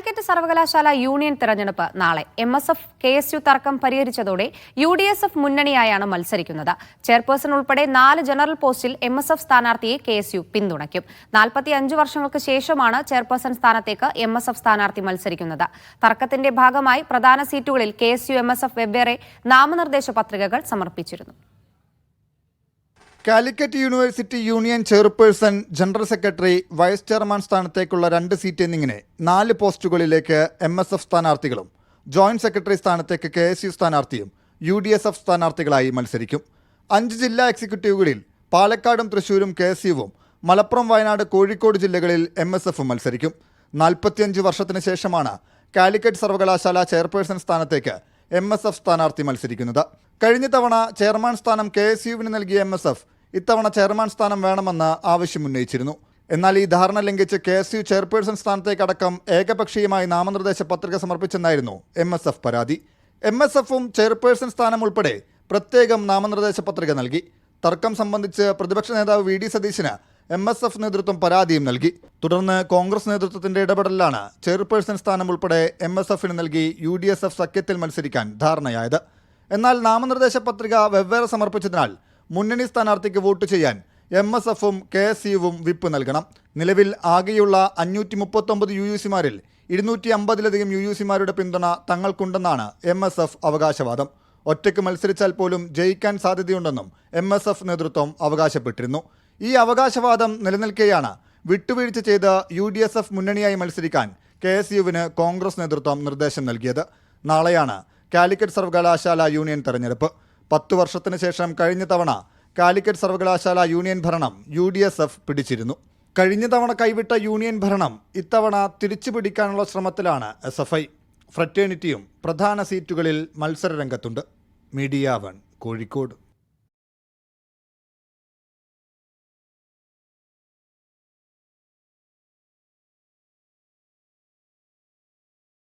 കാലിക്കറ്റ് സർവകലാശാല യൂണിയൻ തെരഞ്ഞെടുപ്പ് നാളെ. M S F K S U തർക്കം പരിഹരിച്ചതോടെ യു ഡി എസ് എഫ് മുന്നണിയായാണ് മത്സരിക്കുന്നത്. ചെയർപേഴ്സൺ ഉൾപ്പെടെ നാല് ജനറൽ പോസ്റ്റിൽ എം എസ് എഫ് സ്ഥാനാർത്ഥിയെ കെ എസ് യു പിന്തുണയ്ക്കും. നാൽപ്പത്തി അഞ്ച് വർഷങ്ങൾക്ക് ശേഷമാണ് ചെയർപേഴ്സൺ സ്ഥാനത്തേക്ക് എം എസ് എഫ് സ്ഥാനാർത്ഥി മത്സരിക്കുന്നത്. തർക്കത്തിന്റെ ഭാഗമായി പ്രധാന സീറ്റുകളിൽ K S U M S F വെവ്വേറെ നാമനിർദ്ദേശ പത്രികകൾ സമർപ്പിച്ചിരുന്നു. Calicut university union chairperson general secretary vice chairman സ്ഥാനത്തേക്കുള്ള രണ്ട് സീറ്റ് എന്നിങ്ങനെ നാല് പോസ്റ്റുകളിലേക്ക് എം എസ് എഫ് സ്ഥാനാർത്ഥികളും ജോയിന്റ് സെക്രട്ടറി സ്ഥാനത്തേക്ക് കെ എസ് യു സ്ഥാനാർത്ഥിയും യു ഡി എസ് എഫ് സ്ഥാനാർത്ഥികളായി മത്സരിക്കും. അഞ്ച് ജില്ലാ എക്സിക്യൂട്ടീവുകളിൽ പാലക്കാടും തൃശൂരും കെ എസ് യുവും മലപ്പുറം വയനാട് കോഴിക്കോട് ജില്ലകളിൽ എം എസ് എഫും മത്സരിക്കും. നാൽപ്പത്തിയഞ്ച് വർഷത്തിന് ശേഷമാണ് കാലിക്കറ്റ് സർവകലാശാല ചെയർപേഴ്സൺ സ്ഥാനത്തേക്ക് എം എസ് എഫ് സ്ഥാനാർത്ഥി മത്സരിക്കുന്നത്. കഴിഞ്ഞ തവണ ചെയർമാൻ സ്ഥാനം കെ എസ് യുവിന് നൽകിയ എം എസ് എഫ് ഇത്തവണ ചെയർമാൻ സ്ഥാനം വേണമെന്ന് ആവശ്യമുന്നയിച്ചിരുന്നു എന്നാൽ ഈ ധാരണ ലംഘിച്ച് കെ എസ് യു ചെയർപേഴ്സൺ സ്ഥാനത്തേക്കടക്കം ഏകപക്ഷീയമായി നാമനിർദ്ദേശ പത്രിക സമർപ്പിച്ചെന്നായിരുന്നു എം എസ് എഫ് പരാതി. എം എസ് എഫും ചെയർപേഴ്സൺ സ്ഥാനം ഉൾപ്പെടെ പ്രത്യേകം നാമനിർദ്ദേശ പത്രിക നൽകി. തർക്കം സംബന്ധിച്ച് പ്രതിപക്ഷ നേതാവ് വി ഡി സതീശന് എം എസ് എഫ് നേതൃത്വം പരാതിയും നൽകി. തുടർന്ന് കോൺഗ്രസ് നേതൃത്വത്തിന്റെ ഇടപെടലിലാണ് ചെയർപേഴ്സൺ സ്ഥാനം ഉൾപ്പെടെ എം എസ് എഫിന് നൽകി യു ഡി എസ് എഫ് സഖ്യത്തിൽ മത്സരിക്കാൻ ധാരണയായത്. എന്നാൽ നാമനിർദ്ദേശ പത്രിക വെവ്വേറെ സമർപ്പിച്ചതിനാൽ മുന്നണി സ്ഥാനാർത്ഥിക്ക് വോട്ട് ചെയ്യാൻ എം എസ് എഫും കെ എസ് യുവും വിപ്പ് നൽകണം. നിലവിൽ ആകെയുള്ള അഞ്ഞൂറ്റി മുപ്പത്തൊമ്പത് യു യു സിമാരിൽ ഇരുന്നൂറ്റി അമ്പതിലധികം യു യു സിമാരുടെ പിന്തുണ തങ്ങൾക്കുണ്ടെന്നാണ് എം എസ് എഫ് അവകാശവാദം. ഒറ്റയ്ക്ക് മത്സരിച്ചാൽ പോലും ജയിക്കാൻ സാധ്യതയുണ്ടെന്നും എം എസ് എഫ് നേതൃത്വം അവകാശപ്പെട്ടിരുന്നു. ഈ അവകാശവാദം നിലനിൽക്കെയാണ് വിട്ടുവീഴ്ച ചെയ്ത് യു ഡി എസ് എഫ് മുന്നണിയായി മത്സരിക്കാൻ കെ എസ് യുവിന് കോൺഗ്രസ് നേതൃത്വം നിർദ്ദേശം നൽകിയത്. നാളെയാണ് കാലിക്കറ്റ് സർവകലാശാല യൂണിയൻ തെരഞ്ഞെടുപ്പ്. പത്തു വർഷത്തിന് ശേഷം കഴിഞ്ഞ തവണ കാലിക്കറ്റ് സർവകലാശാല യൂണിയൻ ഭരണം യു ഡി എസ് എഫ് പിടിച്ചിരുന്നു. കഴിഞ്ഞ തവണ കൈവിട്ട യൂണിയൻ ഭരണം ഇത്തവണ തിരിച്ചു പിടിക്കാനുള്ള ശ്രമത്തിലാണ് എസ് എഫ് ഐ. ഫ്രറ്റേണിറ്റിയും പ്രധാന സീറ്റുകളിൽ മത്സരരംഗത്തുണ്ട്. Media one Kozhikode.